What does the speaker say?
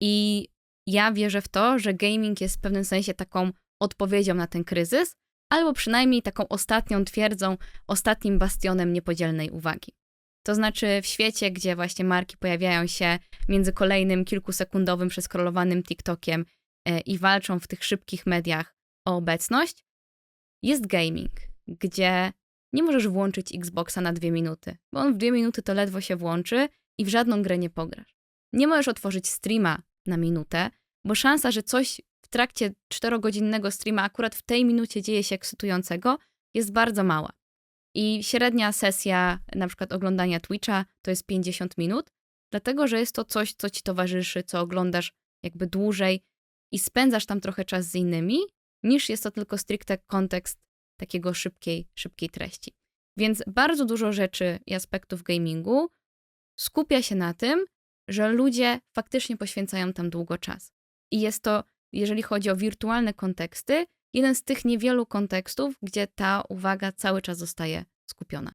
I ja wierzę w to, że gaming jest w pewnym sensie taką odpowiedzią na ten kryzys, albo przynajmniej taką ostatnią twierdzą, ostatnim bastionem niepodzielnej uwagi. To znaczy w świecie, gdzie właśnie marki pojawiają się między kolejnym kilkusekundowym przeskrolowanym TikTokiem e, i walczą w tych szybkich mediach o obecność, jest gaming, gdzie nie możesz włączyć Xboxa na dwie minuty, bo on w dwie minuty to ledwo się włączy i w żadną grę nie pograsz. Nie możesz otworzyć streama na minutę, bo szansa, że coś w trakcie czterogodzinnego streama akurat w tej minucie dzieje się ekscytującego, jest bardzo mała. I średnia sesja na przykład oglądania Twitcha to jest 50 minut, dlatego że jest to coś, co ci towarzyszy, co oglądasz jakby dłużej i spędzasz tam trochę czas z innymi, niż jest to tylko stricte kontekst takiego szybkiej, szybkiej treści. Więc bardzo dużo rzeczy i aspektów gamingu skupia się na tym, że ludzie faktycznie poświęcają tam długo czas. I jest to, jeżeli chodzi o wirtualne konteksty, jeden z tych niewielu kontekstów, gdzie ta uwaga cały czas zostaje skupiona.